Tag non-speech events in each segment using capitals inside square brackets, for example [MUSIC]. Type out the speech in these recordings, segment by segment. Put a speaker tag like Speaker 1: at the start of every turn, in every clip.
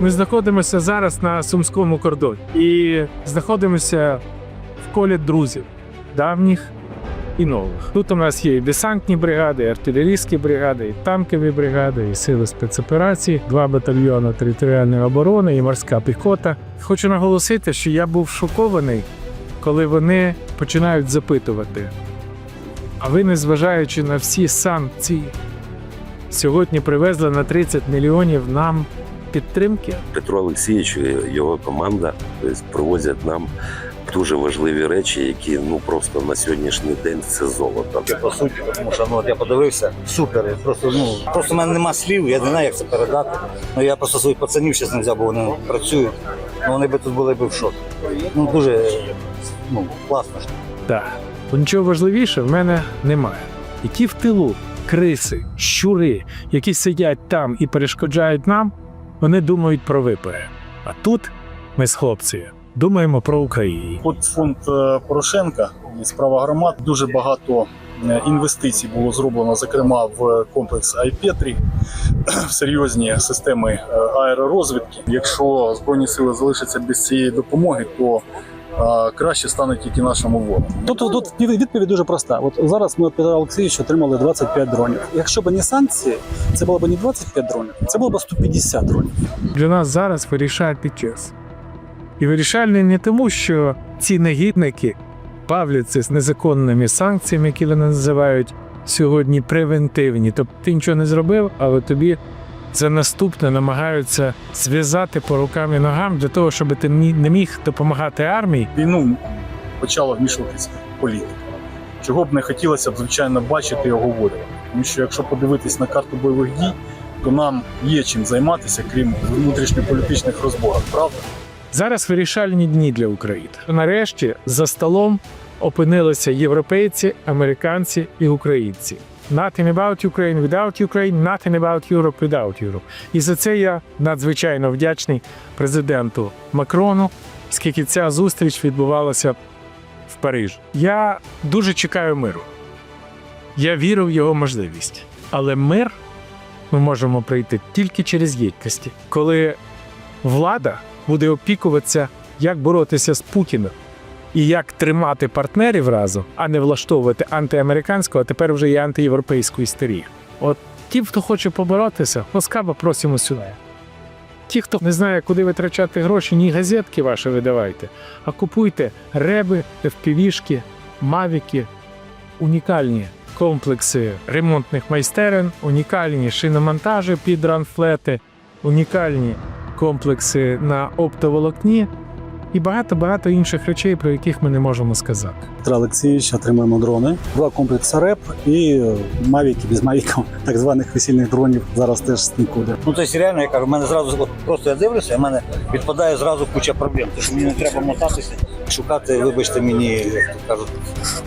Speaker 1: Ми знаходимося зараз на сумському кордоні і знаходимося в колі друзів давніх і нових. Тут у нас є і десантні бригади, і артилерійські бригади, і танкові бригади, і сили спецоперацій, два батальйони територіальної оборони і морська піхота. Хочу наголосити, що я був шокований, коли вони починають запитувати. А ви, незважаючи на всі санкції, сьогодні привезли на 30 мільйонів нам підтримки.
Speaker 2: Петро Олексійович і його команда тобто, привозять нам дуже важливі речі, які ну просто на сьогоднішній день це золото.
Speaker 3: по суті, тому що ну, от я подивився, супер. Я Просто ну просто в мене нема слів, я не знаю, як це передати. Ну я просто своїх пацанів ще не взяв, бо вони працюють. Ну вони би тут були б в шокі. Ну дуже ну, класно.
Speaker 1: Так. Бо нічого важливіше в мене немає. І ті в тилу, криси, щури, які сидять там і перешкоджають нам, вони думають про ВП. А тут ми з хлопцями думаємо про Україну.
Speaker 4: От фонд е, Порошенка і справа громад дуже багато е, інвестицій було зроблено, зокрема в комплекс Айпетрі, в [CLEARS THROAT] серйозні системи е, аеророзвідки. Якщо збройні сили залишаться без цієї допомоги, то краще стане тільки нашому ворогу.
Speaker 5: Тут, тут відповідь дуже проста. От зараз ми від Петра Олексійовича отримали 25 дронів. Якщо б не санкції, це було б не 25 дронів, це було б 150 дронів.
Speaker 1: Для нас зараз вирішальний час. І вирішальний не тому, що ці негідники бавляться з незаконними санкціями, які вони називають сьогодні превентивні. Тобто ти нічого не зробив, але тобі за наступне намагаються зв'язати по рукам і ногам для того, щоб ти не міг допомагати армії.
Speaker 4: Війну почала вмішуватись політика. Чого б не хотілося б, звичайно, бачити і говорити. Тому що якщо подивитись на карту бойових дій, то нам є чим займатися, крім внутрішньополітичних розборок, правда?
Speaker 1: Зараз вирішальні дні для України. Нарешті за столом опинилися європейці, американці і українці. Nothing about Ukraine without Ukraine, nothing about Europe without Europe. І за це я надзвичайно вдячний президенту Макрону, скільки ця зустріч відбувалася в Парижі. Я дуже чекаю миру. Я вірю в його можливість. Але мир ми можемо прийти тільки через єдності, коли влада буде опікуватися, як боротися з Путіним і як тримати партнерів разом, а не влаштовувати антиамериканську, а тепер вже і антиєвропейську істерію. От ті, хто хоче поборотися, ласкаво просимо сюди. Ті, хто не знає, куди витрачати гроші, ні газетки ваші видавайте, а купуйте реби, FPV-шки, мавіки, унікальні комплекси ремонтних майстерень, унікальні шиномонтажі під ранфлети, унікальні комплекси на оптоволокні і багато-багато інших речей, про яких ми не можемо сказати.
Speaker 5: Петра Олексійович отримуємо дрони, два комплекси РЕП і е, мавіки без мавіків, [LAUGHS] так званих весільних дронів. Зараз теж нікуди.
Speaker 3: Ну тобто реально я кажу, в мене зразу от, просто я дивлюся, в мене відпадає зразу куча проблем. Що мені не треба мотатися, шукати, вибачте мені, як то кажуть,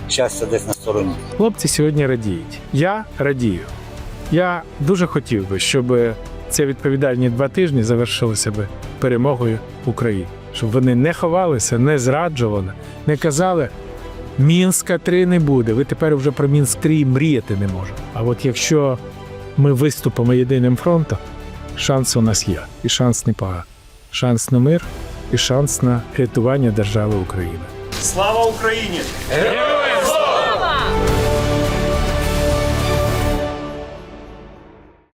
Speaker 3: щастя десь на стороні.
Speaker 1: Хлопці сьогодні радіють. Я радію. Я дуже хотів би, щоб ці відповідальні два тижні завершилися би перемогою України. Щоб вони не ховалися, не зраджували, не казали. Мінська 3 не буде. Ви тепер вже про Мінськ 3 мріяти не можете. А от якщо ми виступимо єдиним фронтом, шанс у нас є. І шанс не пага. Шанс на мир і шанс на рятування держави України.
Speaker 6: Слава Україні! Героям